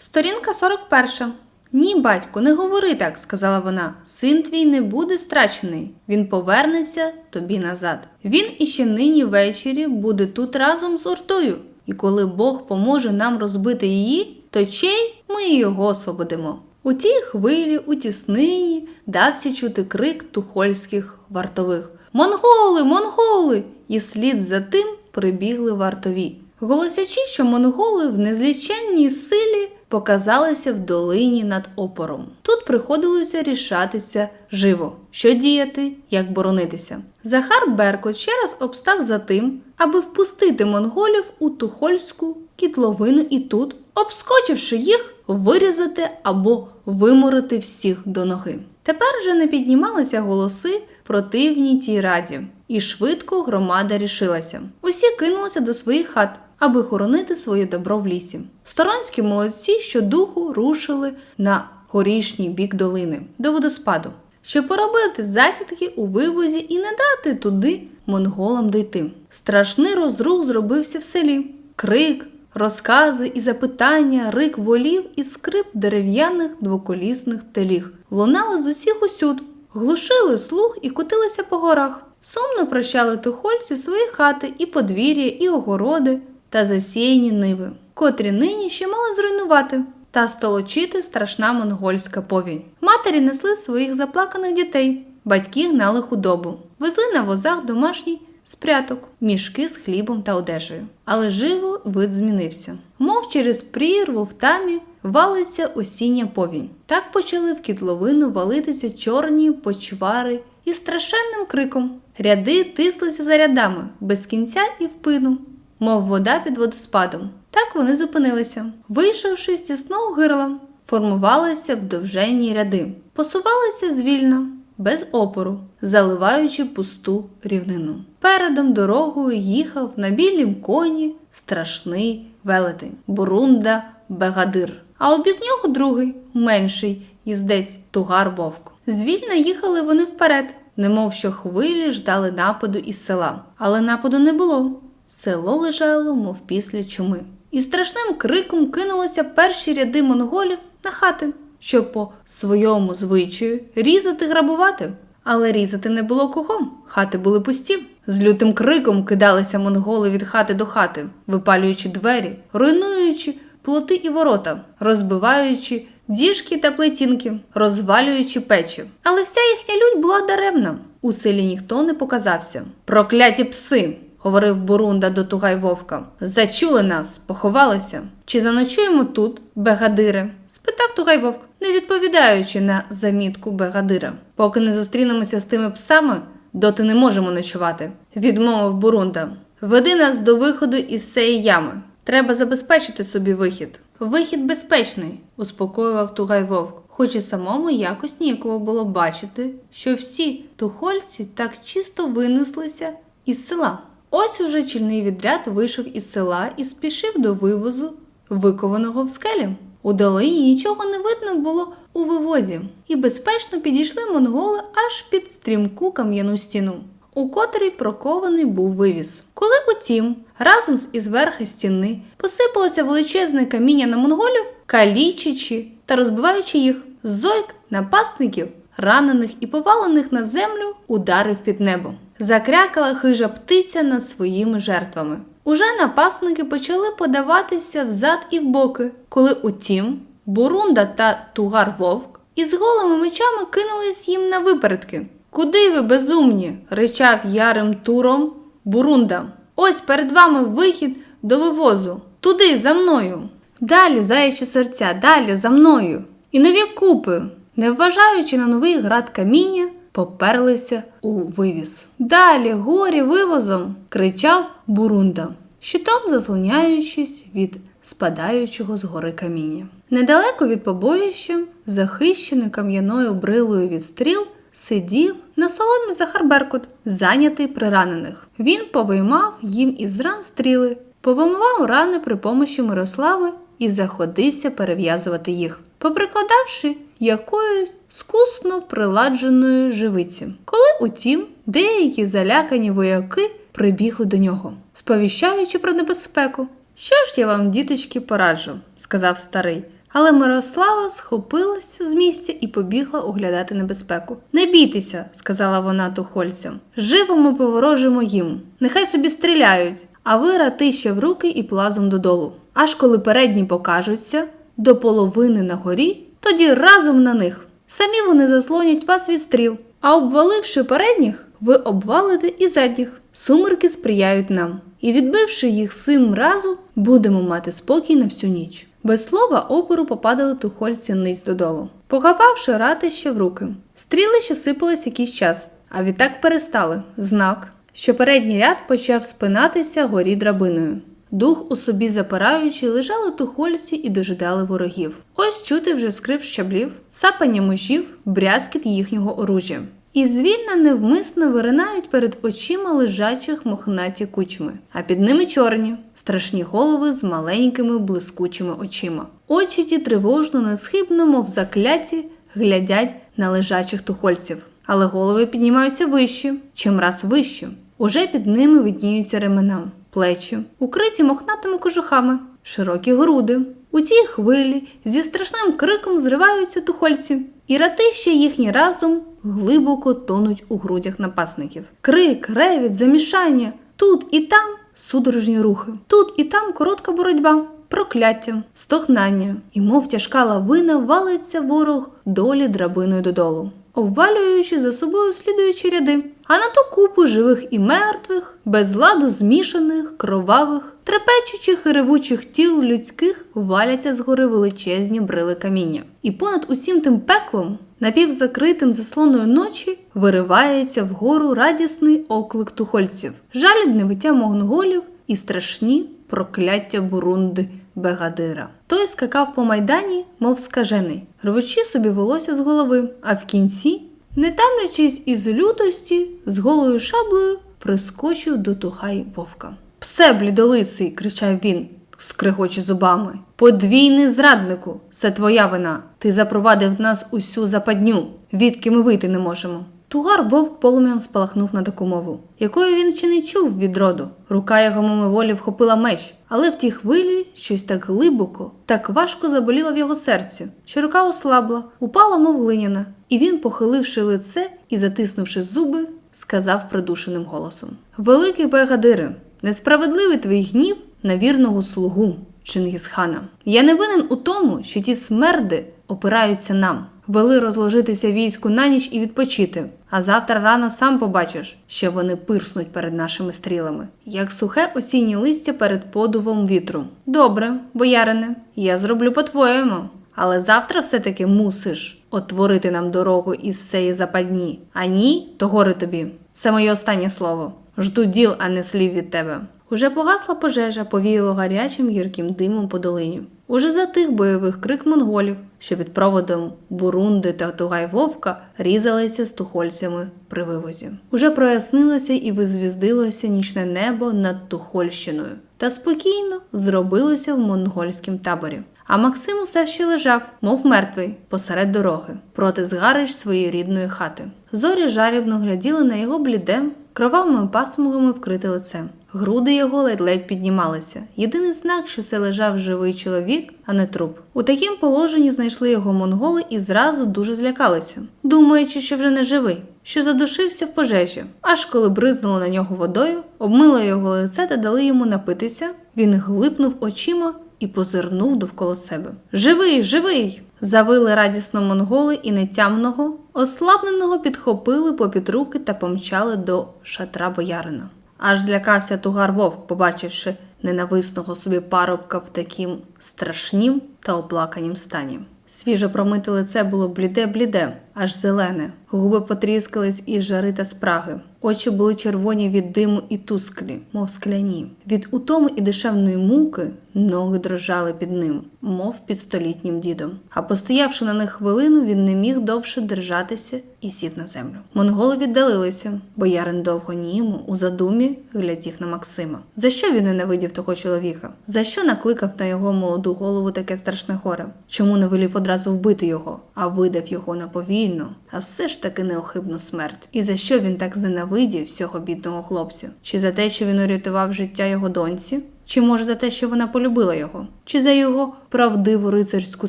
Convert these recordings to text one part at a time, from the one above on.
Сторінка 41. Ні, батько, не говори так, сказала вона. Син твій не буде страчений. Він повернеться тобі назад. Він іще нині ввечері буде тут разом з ордою. І коли Бог поможе нам розбити її, то чей ми його освободимо. У тій хвилі, у тіснині, дався чути крик тухольських вартових. Монголи, монголи! І слід за тим прибігли вартові. Голосячи, що монголи в незліченній силі показалися в долині над опором. Тут приходилося рішатися живо, що діяти, як боронитися. Захар Беркот ще раз обстав за тим, аби впустити монголів у тухольську кітловину і тут, обскочивши їх, вирізати або виморити всіх до ноги. Тепер вже не піднімалися голоси противній тій раді, і швидко громада рішилася. Усі кинулися до своїх хат, аби хоронити своє добро в лісі. Сторонські молодці щодуху рушили на горішній бік долини до водоспаду, щоб поробити засідки у вивозі і не дати туди монголам дойти. Страшний розрух зробився в селі. Крик, розкази і запитання, рик волів і скрип дерев'яних двоколісних теліг лунали з усіх усюд, глушили слух і котилися по горах. Сумно прощали тухольці свої хати і подвір'я, і огороди та засіяні ниви, котрі нині ще мали зруйнувати та столочити страшна монгольська повінь. Матері несли своїх заплаканих дітей, батьки гнали худобу, везли на возах домашній спряток, мішки з хлібом та одежею. Але живо вид змінився. Мов через прірву в тамі валиться осіння повінь. Так почали в кітловину валитися чорні почвари із страшенним криком. Ряди тислися за рядами, без кінця і впину, мов вода під водоспадом. Так вони зупинилися. Вийшовши з тісного гирла, формувалися в довженні ряди, посувалися звільно, без опору, заливаючи пусту рівнину. Передом дорогою їхав на білім коні страшний велетень Бурунда Бегадир. А у нього другий, менший їздець Тугар Вовк. Звільно їхали вони вперед, немов що хвилі ждали нападу із села. Але нападу не було. Село лежало, мов після чуми. І страшним криком кинулися перші ряди монголів на хати, щоб по своєму звичаю різати грабувати. Але різати не було кого, хати були пусті. З лютим криком кидалися монголи від хати до хати, випалюючи двері, руйнуючи плоти і ворота, розбиваючи діжки та плетінки, розвалюючи печі. Але вся їхня лють була даремна. У селі ніхто не показався. Прокляті пси! Говорив Бурунда до Тугай Вовка. Зачули нас, поховалися. Чи заночуємо тут, Бегадире? спитав Тугай Вовк, не відповідаючи на замітку Бегадира. Поки не зустрінемося з тими псами, доти не можемо ночувати, відмовив Бурунда. Веди нас до виходу із цієї ями. Треба забезпечити собі вихід. Вихід безпечний, успокоював Тугай Вовк, хоч і самому якось ніяково було бачити, що всі тухольці так чисто винеслися із села. Ось уже чільний відряд вийшов із села і спішив до вивозу, викованого в скелі. У долині нічого не видно було у вивозі, і безпечно підійшли монголи аж під стрімку кам'яну стіну, у котрій прокований був вивіз. Коли утім, разом з із верха стіни посипалося величезне каміння на монголів, калічачи та розбиваючи їх, зойк напасників, ранених і повалених на землю, ударив під небо. Закрякала хижа птиця над своїми жертвами. Уже напасники почали подаватися взад і вбоки, коли утім Бурунда та Тугар Вовк із голими мечами кинулись їм на випередки. Куди ви, безумні? ричав ярим туром Бурунда. Ось перед вами вихід до вивозу. Туди, за мною. Далі, заячі серця, далі за мною. І нові купи, не вважаючи на новий град каміння, поперлися у вивіз. Далі, горі вивозом, кричав Бурунда, щитом заслоняючись від спадаючого з гори каміння. Недалеко від побоїща, захищений кам'яною брилою від стріл, сидів на соломі Захар Беркут, зайнятий при ранених. Він повиймав їм із ран стріли, повимивав рани при помощі Мирослави і заходився перев'язувати їх, поприкладавши якоюсь скусно приладженої живиці. Коли, утім, деякі залякані вояки прибігли до нього, сповіщаючи про небезпеку. Що ж я вам, діточки, пораджу, сказав старий. Але Мирослава схопилася з місця і побігла оглядати небезпеку. Не бійтеся, сказала вона тухольцям. Живо ми поворожимо їм. Нехай собі стріляють, а ви ратище в руки і плазом додолу. Аж коли передні покажуться до половини на горі, тоді разом на них. Самі вони заслонять вас від стріл, а обваливши передніх, ви обвалите і задніх. Сумерки сприяють нам. І відбивши їх сим разом, будемо мати спокій на всю ніч. Без слова опору попадали тухольці ниць додолу, похапавши ратище в руки. Стріли ще сипались якийсь час, а відтак перестали знак, що передній ряд почав спинатися горі драбиною. Дух у собі запираючи, лежали тухольці і дожидали ворогів. Ось чути вже скрип щаблів, сапання мужів, брязкіт їхнього оружя. І звільно невмисно виринають перед очима лежачих мохнаті кучми, а під ними чорні, страшні голови з маленькими блискучими очима. Очі ті тривожно, несхибно, мов закляті, глядять на лежачих тухольців, але голови піднімаються вищі, чим раз вищі. Уже під ними видніються ремена, плечі, укриті мохнатими кожухами, широкі груди. У тій хвилі зі страшним криком зриваються тухольці, і ратища їхні разом глибоко тонуть у грудях напасників. Крик, ревід, замішання тут і там судорожні рухи, тут і там коротка боротьба, прокляття, стогнання, і мов тяжка лавина валиться ворог долі драбиною додолу, обвалюючи за собою слідуючі ряди. А на ту купу живих і мертвих, без ладу змішаних, кровавих, трепечучих і ревучих тіл людських валяться згори величезні брили каміння. І понад усім тим пеклом, напівзакритим заслоною ночі, виривається вгору радісний оклик тухольців, жалібне виття монголів і страшні прокляття Бурунди Бегадира. Той скакав по майдані, мов скажений, рвучи собі волосся з голови, а в кінці не тамлячись із лютості, з голою шаблею прискочив до тухай вовка. Псе, блідолиций, кричав він, скригочі зубами. Подвійний зраднику, це твоя вина. Ти запровадив нас усю западню, відки ми вийти не можемо. Тугар вовк полум'ям спалахнув на таку мову, якої він ще не чув від роду. Рука його мимоволі вхопила меч, але в тій хвилі щось так глибоко, так важко заболіло в його серці, що рука ослабла, упала, мов глиняна, і він, похиливши лице і затиснувши зуби, сказав придушеним голосом: Великий Бегадире, несправедливий твій гнів на вірного слугу Чингісхана. Я не винен у тому, що ті смерди опираються нам. Вели розложитися війську на ніч і відпочити, а завтра рано сам побачиш, що вони пирснуть перед нашими стрілами, як сухе осіннє листя перед подувом вітру. Добре, боярине, я зроблю по-твоєму, але завтра все-таки мусиш отворити нам дорогу із цієї западні. А ні, то гори тобі. Це моє останнє слово. Жду діл, а не слів від тебе. Уже погасла пожежа, повіяло гарячим гірким димом по долині. Уже затих бойових крик монголів, що під проводом Бурунди та Тугай Вовка різалися з тухольцями при вивозі. Уже прояснилося і визвіздилося нічне небо над Тухольщиною, та спокійно зробилося в монгольськім таборі. А Максим усе ще лежав, мов мертвий, посеред дороги, проти згарищ своєї рідної хати. Зорі жалібно гляділи на його бліде, кровавими пасмугами вкрите лице. Груди його ледь-ледь піднімалися. Єдиний знак, що це лежав живий чоловік, а не труп. У такім положенні знайшли його монголи і зразу дуже злякалися, думаючи, що вже не живий, що задушився в пожежі. Аж коли бризнули на нього водою, обмили його лице та дали йому напитися, він глипнув очима і позирнув довкола себе. Живий, живий! Завили радісно монголи і нетямного, ослабленого підхопили попід руки та помчали до шатра боярина. Аж злякався тугар вовк, побачивши ненависного собі парубка в таким страшнім та оплаканім стані. Свіже промите лице було бліде-бліде, аж зелене, губи потріскались із жари та спраги. Очі були червоні від диму і тусклі, мов скляні. Від утоми і дешевної муки ноги дрожали під ним, мов під столітнім дідом. А постоявши на них хвилину, він не міг довше держатися і сів на землю. Монголи віддалилися, боярин довго німо у задумі глядів на Максима. За що він ненавидів того чоловіка? За що накликав на його молоду голову таке страшне горе? Чому не велів одразу вбити його, а видав його на повільну, а все ж таки неохибну смерть? І за що він так зненавидів всього бідного хлопця? Чи за те, що він урятував життя його доньці? Чи може за те, що вона полюбила його? Чи за його правдиву рицарську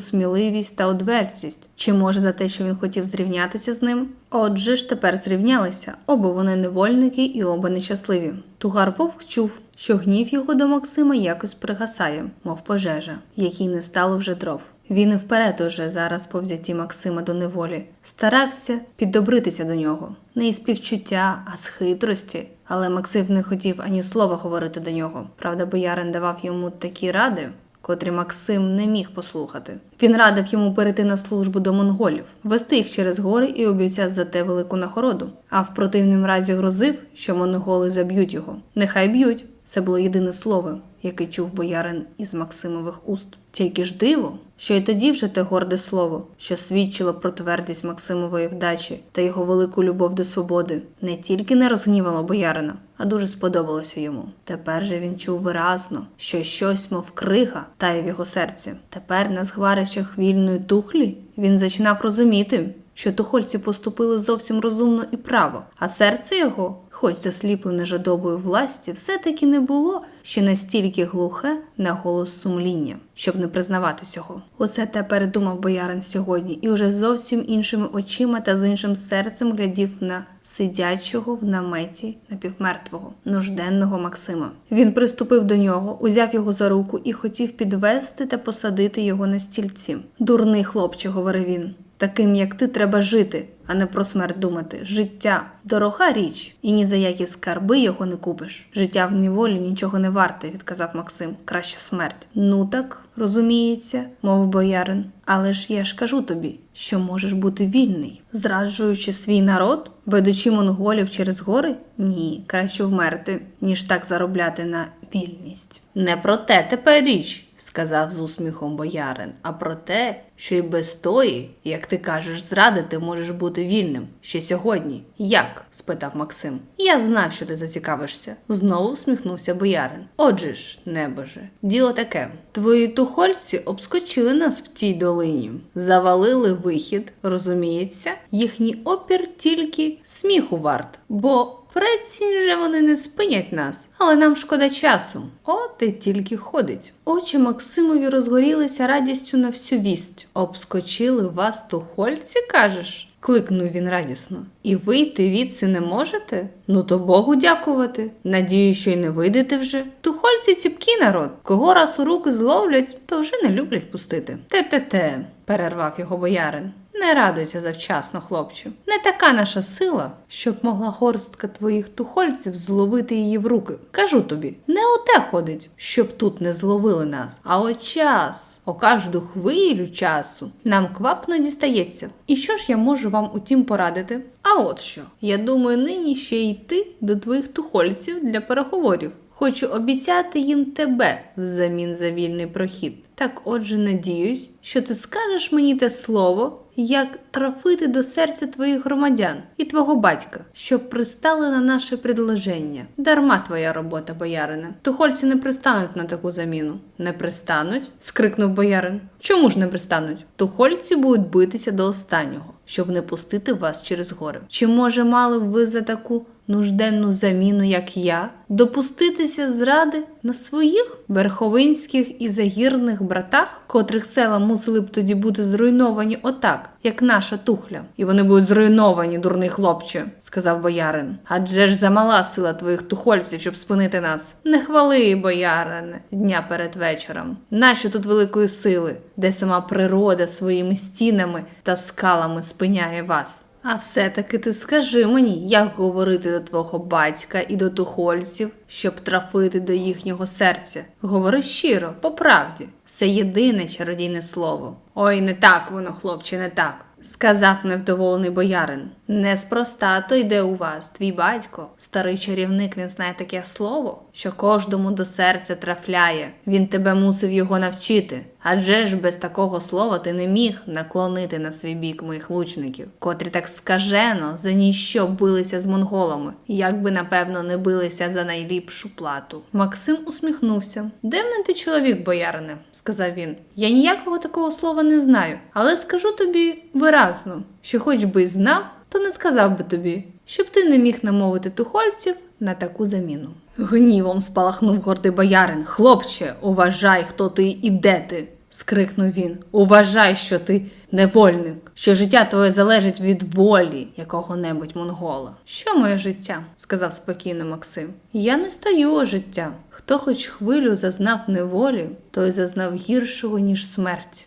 сміливість та одвертість? Чи може за те, що він хотів зрівнятися з ним? Отже ж тепер зрівнялися, оба вони невольники і оба нещасливі. Тугар вовк чув, що гнів його до Максима якось пригасає, мов пожежа, якій не стало вже дров. Він і вперед уже зараз по взятті Максима до неволі старався піддобритися до нього, не із співчуття, а з хитрості. Але Максим не хотів ані слова говорити до нього. Правда, боярин давав йому такі ради, котрі Максим не міг послухати. Він радив йому перейти на службу до монголів, вести їх через гори і обіцяв за те велику нагороду. А в противнім разі грозив, що монголи заб'ють його. Нехай б'ють. Це було єдине слово, яке чув боярин із Максимових уст. Тільки ж диво, що й тоді вже те горде слово, що свідчило про твердість Максимової вдачі та його велику любов до свободи, не тільки не розгнівало боярина, а дуже сподобалося йому. Тепер же він чув виразно, що щось, мов крига, тає в його серці. Тепер на згварищах вільної тухлі він починав розуміти, що тухольці поступили зовсім розумно і право, а серце його, хоч засліплене жадобою власті, все-таки не було ще настільки глухе на голос сумління, щоб не признавати цього. Усе те передумав боярин сьогодні і уже зовсім іншими очима та з іншим серцем глядів на сидячого в наметі напівмертвого, нужденного Максима. Він приступив до нього, узяв його за руку і хотів підвести та посадити його на стільці. Дурний хлопче, говорив він. Таким, як ти, треба жити, а не про смерть думати. Життя дорога річ, і ні за які скарби його не купиш. Життя в неволі нічого не варте, відказав Максим. Краще смерть. Ну так, розуміється, мов боярин. Але ж я ж кажу тобі, що можеш бути вільний, зраджуючи свій народ, ведучи монголів через гори? Ні, краще вмерти, ніж так заробляти на вільність. Не про те тепер річ сказав з усміхом боярин, а про те, що й без тої, як ти кажеш, зрадити можеш бути вільним ще сьогодні. Як? спитав Максим. Я знав, що ти зацікавишся. Знову всміхнувся боярин. Отже ж, небоже, діло таке. Твої тухольці обскочили нас в тій долині, завалили вихід, розуміється, їхній опір тільки сміху варт, бо Прецінь же вони не спинять нас, але нам шкода часу. От і тільки ходить. Очі Максимові розгорілися радістю на всю вість. Обскочили вас тухольці, кажеш? кликнув він радісно. І вийти відси не можете? Ну то Богу дякувати. Надію, що й не вийдете вже. Тухольці ціпкий народ. Кого раз у руки зловлять, то вже не люблять пустити. Те-те-те, перервав його боярин. Не радуйся завчасно, хлопче. Не така наша сила, щоб могла горстка твоїх тухольців зловити її в руки. Кажу тобі, не оте ходить, щоб тут не зловили нас, а от час, о кожну хвилю часу нам квапно дістається. І що ж я можу вам утім порадити? А от що, я думаю, нині ще йти до твоїх тухольців для переговорів. Хочу обіцяти їм тебе взамін за вільний прохід. Так отже, надіюсь, що ти скажеш мені те слово, як трафити до серця твоїх громадян і твого батька, щоб пристали на наше предложення. Дарма твоя робота, боярине. Тухольці не пристануть на таку заміну. Не пристануть? скрикнув боярин. Чому ж не пристануть? Тухольці будуть битися до останнього, щоб не пустити вас через гори. Чи може мали б ви за таку нужденну заміну, як я, допуститися зради на своїх верховинських і загірних братах, котрих села мусили б тоді бути зруйновані отак, як наша тухля. І вони будуть зруйновані, дурний хлопче, сказав боярин. Адже ж замала сила твоїх тухольців, щоб спинити нас. Не хвали, боярине, дня перед вечором. Нащо тут великої сили, де сама природа своїми стінами та скалами спиняє вас? А все-таки ти скажи мені, як говорити до твого батька і до тухольців, щоб трафити до їхнього серця. Говори щиро, по правді. Це єдине чародійне слово. Ой, не так воно, хлопче, не так. Сказав невдоволений боярин. Неспроста то йде у вас, твій батько, старий чарівник, він знає таке слово, що кожному до серця трафляє. Він тебе мусив його навчити. Адже ж без такого слова ти не міг наклонити на свій бік моїх лучників, котрі так скажено за ніщо билися з монголами, як би напевно не билися за найліпшу плату. Максим усміхнувся. Дивний ти чоловік, боярине, сказав він. Я ніякого такого слова не знаю, але скажу тобі виразно, що хоч би знав, то не сказав би тобі, щоб ти не міг намовити тухольців на таку заміну. Гнівом спалахнув гордий боярин. Хлопче, уважай, хто ти і де ти. скрикнув він. Уважай, що ти невольник, що життя твоє залежить від волі якого-небудь монгола. Що моє життя? сказав спокійно Максим. Я не стаю життя. Хто хоч хвилю зазнав неволі, той зазнав гіршого, ніж смерть.